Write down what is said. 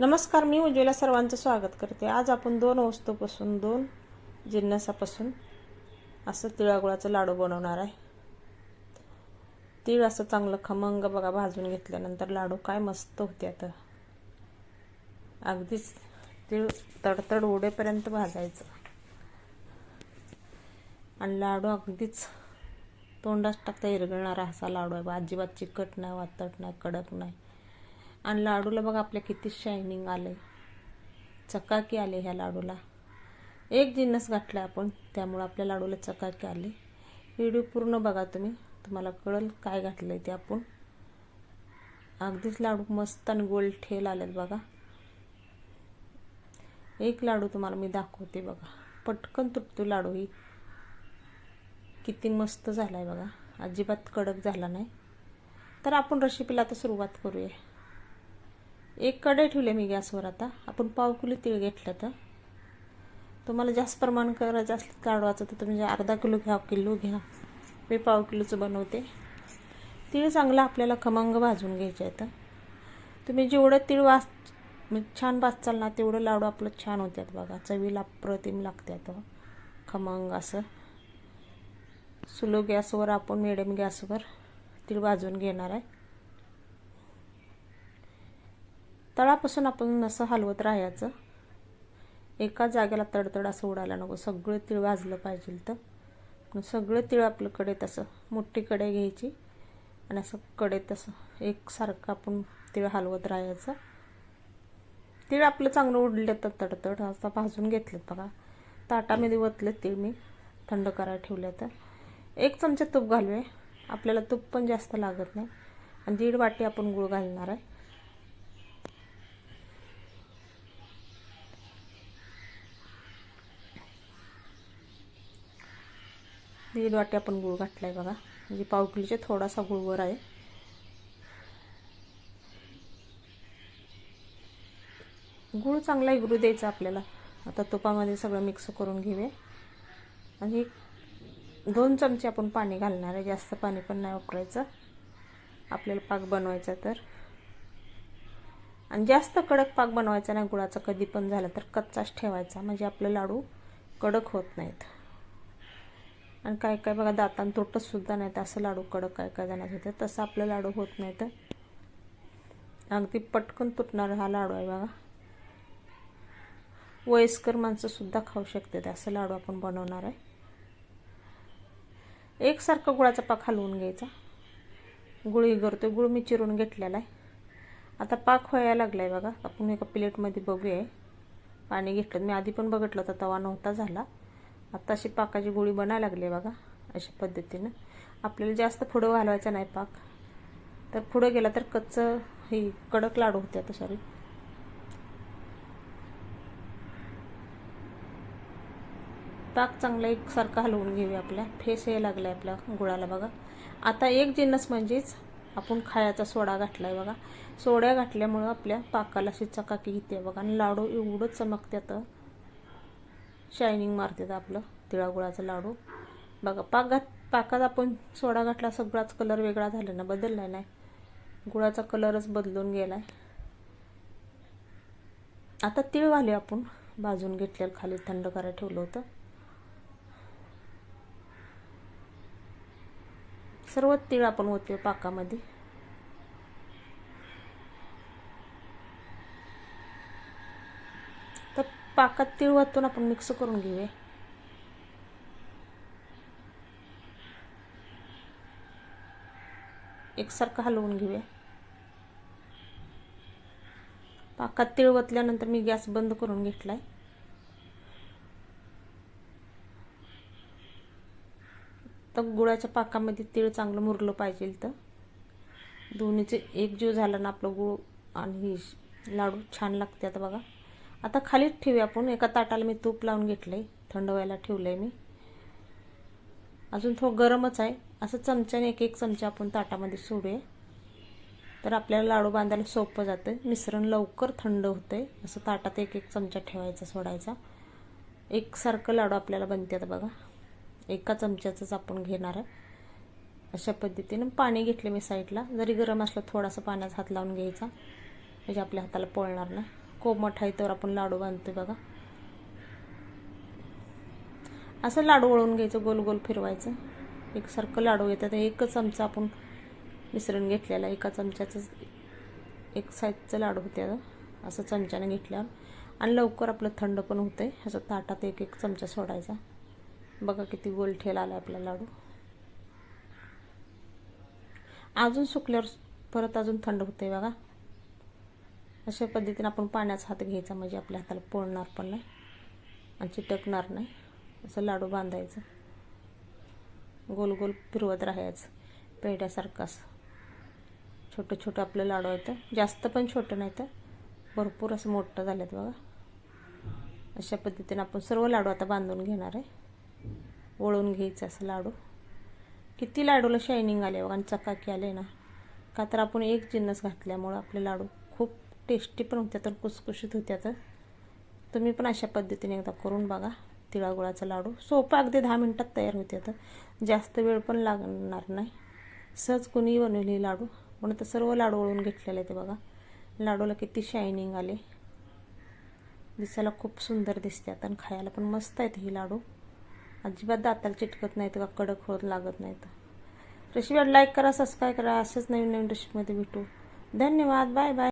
नमस्कार मी उज्ज्वला सर्वांचं स्वागत करते. आज आपण दोन वस्तूपासून दोन जिन्नसापासून असं तिळागुळाचं लाडू बनवणार आहे. तीळ असं चांगलं खमंग बघा भाजून घेतल्यानंतर लाडू काय मस्त होते आता. अगदीच तीळ तडतड उडेपर्यंत भाजायचं. आणि लाडू अगदीच तोंडात टाकता इरगळणारा असा लाडू आहे बा. अजिबात चिकट नाही वातट नाही कडक नाही. आणि लाडूला बघा आपल्या किती शायनिंग आलं चकाकी आले ह्या लाडूला. एक जिन्नस घातला आपण त्यामुळं आपल्या लाडूला चकाकी आले. व्हिडिओ पूर्ण बघा तुम्ही तुम्हाला कळल काय घातलं आहे ते आपण. अगदीच लाडू मस्त आणि गोल ठेल आलेत बघा. एक लाडू तुम्हाला मी दाखवते बघा. पटकन तुटतो लाडू ही. किती मस्त झाला आहे बघा. अजिबात कडक झाला नाही. तर आपण रेसिपीला आता सुरुवात करूया. एक कढई ठेवले मी गॅसवर आता. आपण पाव किलो तीळ घेतलं तर. तुम्हाला जास्त प्रमाण करायचं असलं काढवायचं तर तुम्ही अर्धा किलो घ्या किलो घ्या. मी पाव किलोचं बनवते. तीळ चांगलं आपल्याला खमंग भाजून घ्यायचं आहे तर. तुम्ही जेवढं तीळ वाच छान भाजचाल ना तेवढं लाडू आपलं छान होत्यात बघा. चवीला अप्रतिम लागतात हो. खमंग असं. सुलो गॅसवर आपण मिडियम गॅसवर तीळ भाजून घेणार आहे. तळापासून आपण असं हलवत राहायचं. एका जागेला तडतड असं उडायला नको. सगळं तीळ भाजलं पाहिजे तर सगळं तीळ आपलं कडे तसं. मोठी कढई घ्यायची. आणि असं कडे तसं. एकसारखं आपण तीळ हलवत राहायचं. तीळ आपलं चांगलं उडलं तर तडतड. असं भाजून घेतलं बघा. ताटामध्ये वतले तीळ मी. थंड करायला ठेवले तर एक चमचा तूप घालूया. आपल्याला तूप पण जास्त लागत नाही. आणि दीड वाटी आपण गुळ घालणार आहे. दीड वाटी आपण गूळ घातला आहे बघा. म्हणजे पाव किलोच्या थोडासा गुळवर आहे. गुळ चांगला इगरू द्यायचा आपल्याला. आता तुपामध्ये सगळं मिक्स करून घेऊया. आणि दोन चमचे आपण पाणी घालणार आहे. जास्त पाणी पण नाही वापरायचं. आपल्याला पाक बनवायचा तर. आणि जास्त कडक पाक बनवायचा नाही. गुळाचा कधी पण झाला तर कच्चाच ठेवायचा. म्हणजे आपले लाडू कडक होत नाहीत. आणि काय काय बघा दातान तुटतसुद्धा नाही नाहीत. असं लाडू कडक काय काय जाण्यात होतं. तसं आपलं लाडू होत नाही तर. अगदी पटकन तुटणारा हा लाडू आहे बघा. वयस्कर माणसंसुद्धा खाऊ शकतात. असं लाडू आपण बनवणार आहे. एकसारखा गुळाचा पाक हलवून घ्यायचा. गुळी करतो गुळ मी चिरून घेतलेला आहे. आता पाक व्हायला लागला आहे बघा. आपण एका प्लेटमध्ये बघूया. पाणी घेतलं. मी आधी पण बघितलं होतं तवा नव्हता झाला. आता अशी पाकाची गोळी बनायला लागली आहे बघा अशा पद्धतीनं. आपल्याला जास्त पुढं घालवायचा नाही पाक. तर पुढं गेला तर कच्चं ही कडक लाडू होते आता सॉरी पाक चांगला एकसारखा हलवून घेऊया आपल्या. फेस हे लागला आहे आपल्या गुळाला बघा. आता एक जिन्नस म्हणजेच आपण खायचा सोडा घातला आहे बघा. सोड्या घातल्यामुळं आपल्या पाकाला अशी चकाकी घेते बघा. आणि लाडू एवढं चमकते आता शायनिंग मारतात आपलं तिळागुळाचं लाडू. बघा पाकात पाकात आपण सोडा घातला सगळाच कलर वेगळा झाला ना बदलला नाही. गुळाचा कलरच बदलून गेला आहे आता तिळ घाले आपण भाजून घेतलेलं खाली थंड करायला ठेवलं होतं. सर्व तीळ आपण होते पाकामध्ये तर पाकात तीळ वतून आपण मिक्स करून घेऊया. एकसारखं हलवून घेऊया. पाकात तीळ वतल्यानंतर मी गॅस बंद करून घेतलाय. तर गुळाच्या पाकामध्ये तीळ चांगलं मुरलं पाहिजे तर दोन्हीचे एक जीव झाला ना आपलं गुळ आणि लाडू छान लागते आता बघा. आता खालीच ठेवूया आपण. एका ताटाला मी तूप लावून घेतलं आहे थंड व्हायला ठेवलं आहे मी. अजून थोडं गरमच आहे. असं चमच्याने एक एक चमचा आपण ताटामध्ये सोडूया. तर आपल्याला लाडू बांधायला सोपं जातं मिश्रण लवकर थंड होतं आहे असं ताटात एक एक चमचा ठेवायचा सोडायचा. एकसारखं लाडू आपल्याला बनतात बघा. एका चमच्याचंच आपण घेणार आहे अशा पद्धतीनं पाणी घेतले मी साईडला. जरी गरम असलं थोडासा पाण्यात हात लावून घ्यायचा. म्हणजे आपल्या हाताला पोळणार खूप मोठा आहे तर आपण लाडू बांधतोय बघा. असं लाडू वळून घ्यायचं गोल गोल फिरवायचं. एकसारखं लाडू येतात एक चमचा आपण मिसळून घेतलेला एका चमच्याचं एक साईजचं लाडू होते असं चमच्याने घेतल्यावर. आणि लवकर आपलं थंड पण होतं आहे असं ताटात एक एक चमचा सोडायचा. बघा किती गोल ठेल आला आपला लाडू. अजून सुकल्यावर परत अजून थंड होते बघा. अशा पद्धतीने आपण पाण्याचा हात घ्यायचा म्हणजे आपल्या हाताला पोळणार पण नाही आणि चिटकणार नाही. असं लाडू बांधायचं. गोल गोल फिरवत राहायचं. पेढ्यासारखाच असं. छोटं छोटं आपलं लाडू येतं जास्त पण छोटं नाही तर भरपूर असं मोठं झालं आहेत बघा. अशा पद्धतीने आपण सर्व लाडू आता बांधून घेणार आहे. वळून घ्यायचं असं लाडू. किती लाडूला शायनिंग आले बघा आणि चकाकी आले ना. का तर आपण एक जिन्नस घातल्यामुळं आपले लाडू टेस्टी पण होत्या तर कुसकुशीत तर. तुम्ही पण अशा पद्धतीने एकदा करून बघा तिळागुळाचा लाडू. सोपा अगदी दहा मिनटात तयार होते तर. जास्त वेळ पण लागणार नाही. सहज कुणीही बनवले लाडू. म्हणून तर सर्व लाडू वळून घेतलेले ते बघा. लाडूला किती शायनिंग आले. दिसायला खूप सुंदर दिसतात आणि खायला पण मस्त आहेत ही लाडू. अजिबात दाताला चिटकत नाहीत का कडक होत लागत नाहीत. रेसिपी लाईक करा सबस्क्राईब करा. असेच नवीन नवीन रेसिपीमध्ये भेटू. धन्यवाद. Bye bye.